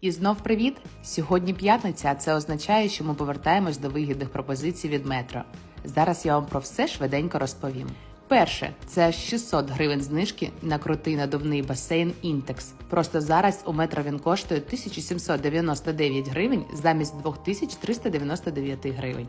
І знов привіт! Сьогодні п'ятниця, а це означає, що ми повертаємось до вигідних пропозицій від метро. Зараз я вам про все швиденько розповім. Перше, це 600 гривень знижки на крутий надувний басейн Інтекс. Просто зараз у метро він коштує 1799 гривень замість 2399 гривень.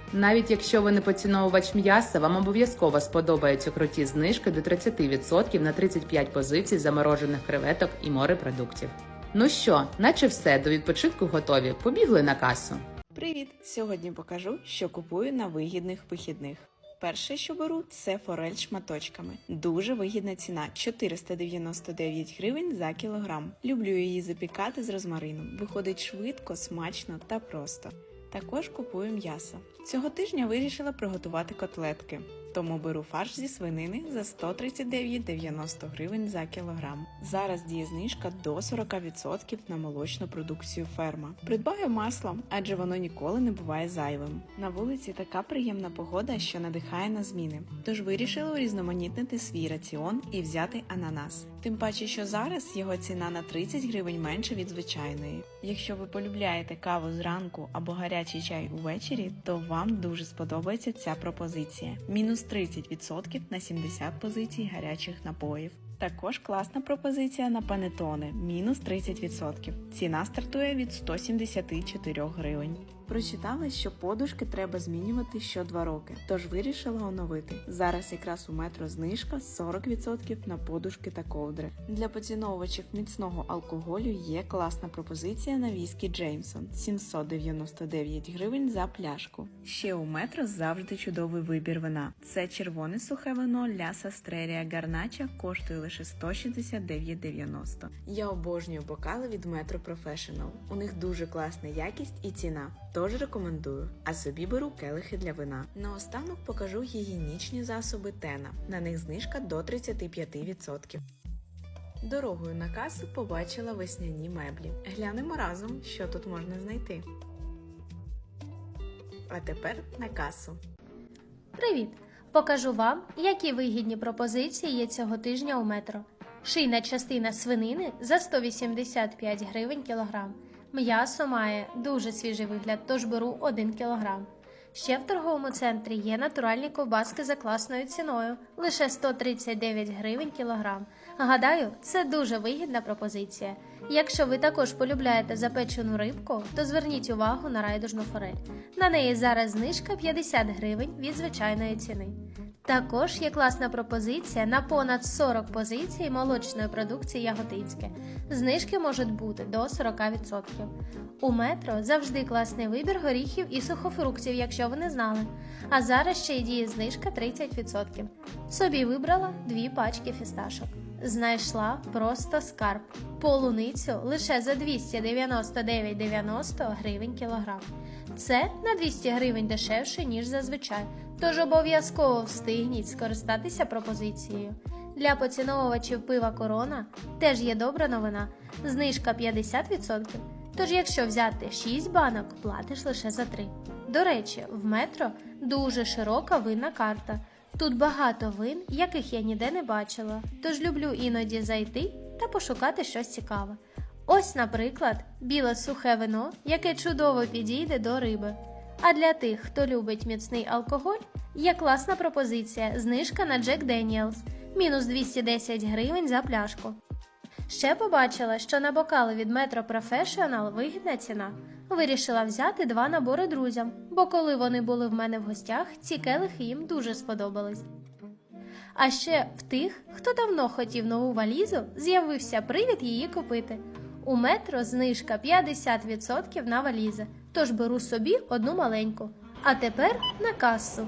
Навіть якщо ви не поціновувач м'яса, вам обов'язково сподобаються круті знижки до 30% на 35 позицій заморожених креветок і морепродуктів. Ну що, наче все, до відпочинку готові. Побігли на касу. Привіт! Сьогодні покажу, що купую на вигідних вихідних. Перше, що беру, це форель шматочками. Дуже вигідна ціна 499 гривень за кілограм. Люблю її запікати з розмарином. Виходить швидко, смачно та просто. Також купую м'ясо. Цього тижня вирішила приготувати котлетки. Тому беру фарш зі свинини за 139,90 гривень за кілограм. Зараз діє знижка до 40% на молочну продукцію ферма. Придбаю масло, адже воно ніколи не буває зайвим. На вулиці така приємна погода, що надихає на зміни. Тож вирішила урізноманітнити свій раціон і взяти ананас. Тим паче, що зараз його ціна на 30 гривень менше від звичайної. Якщо ви полюбляєте каву зранку або гарячий чай увечері, то вам дуже сподобається ця пропозиція. Мінус 30% на 70 позицій гарячих напоїв. Також класна пропозиція на панетони мінус 30%. Ціна стартує від 174 гривень. Прочитала, що подушки треба змінювати що 2 роки, тож вирішила оновити. Зараз якраз у метро знижка 40% на подушки та ковдри. Для поціновувачів міцного алкоголю є класна пропозиція на віскі Джеймсон 799 гривень за пляшку. Ще у метро завжди чудовий вибір вина. Це червоне сухе вино Ляса Стрерія Гарнача коштує лише 169,90. Я обожнюю бокали від Metro Professional. У них дуже класна якість і ціна. Тож рекомендую, а собі беру келихи для вина. Наостанок покажу гігієнічні засоби Тена. На них знижка до 35%. Дорогою на касу побачила весняні меблі. Глянемо разом, що тут можна знайти. А тепер на касу. Привіт! Покажу вам, які вигідні пропозиції є цього тижня у метро. Шийна частина свинини за 185 гривень кілограм. М'ясо має дуже свіжий вигляд, тож беру 1 кілограм. Ще в торговому центрі є натуральні ковбаски за класною ціною лише 139 гривень кілограм. Гадаю, це дуже вигідна пропозиція. Якщо ви також полюбляєте запечену рибку, то зверніть увагу на райдужну форель. На неї зараз знижка 50 гривень від звичайної ціни. Також є класна пропозиція на понад 40 позицій молочної продукції Яготинське. Знижки можуть бути до 40%. У метро завжди класний вибір горіхів і сухофруктів, якщо ви не знали. А зараз ще й діє знижка 30%. Собі вибрала дві пачки фісташок. Знайшла просто скарб. Полуницю лише за 299,90 гривень кілограм. Це на 200 гривень дешевше, ніж зазвичай. Тож обов'язково встигніть скористатися пропозицією. Для поціновувачів пива корона теж є добра новина. Знижка 50%. Тож, якщо взяти 6 банок, платиш лише за 3. До речі, в метро дуже широка винна карта. Тут багато вин, яких я ніде не бачила, тож люблю іноді зайти та пошукати щось цікаве. Ось, наприклад, біле сухе вино, яке чудово підійде до риби. А для тих, хто любить міцний алкоголь, є класна пропозиція знижка на Jack Daniels – мінус 210 гривень за пляшку. Ще побачила, що на бокали від Metro Professional вигідна ціна. Вирішила взяти два набори друзям, бо коли вони були в мене в гостях, ці келихи їм дуже сподобались. А ще в тих, хто давно хотів нову валізу, з'явився привід її купити. У метро знижка 50% на валізи, тож беру собі одну маленьку. А тепер на касу.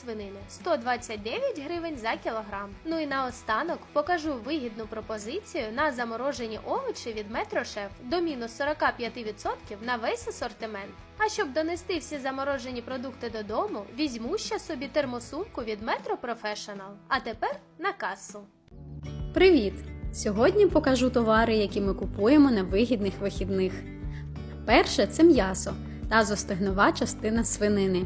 свинини 129 гривень за кілограм. Ну і наостанок покажу вигідну пропозицію на заморожені овочі від Метрошеф до мінус 45% на весь асортимент. А щоб донести всі заморожені продукти додому, візьму ще собі термосумку від Metro Professional. А тепер на касу. Привіт! Сьогодні покажу товари, які ми купуємо на вигідних вихідних. Перше це м'ясо та зостигнова частина свинини.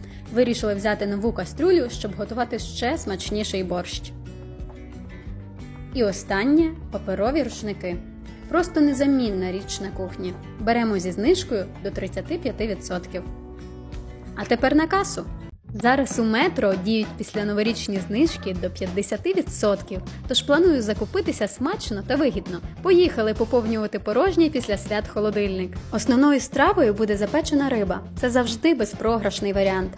Вирішили взяти нову кастрюлю, щоб готувати ще смачніший борщ. І останнє паперові рушники. Просто незамінна річ на кухні. Беремо зі знижкою до 35%. А тепер на касу. Зараз у метро діють після новорічні знижки до 50%, тож планую закупитися смачно та вигідно. Поїхали поповнювати порожній після свят холодильник. Основною стравою буде запечена риба. Це завжди безпрограшний варіант.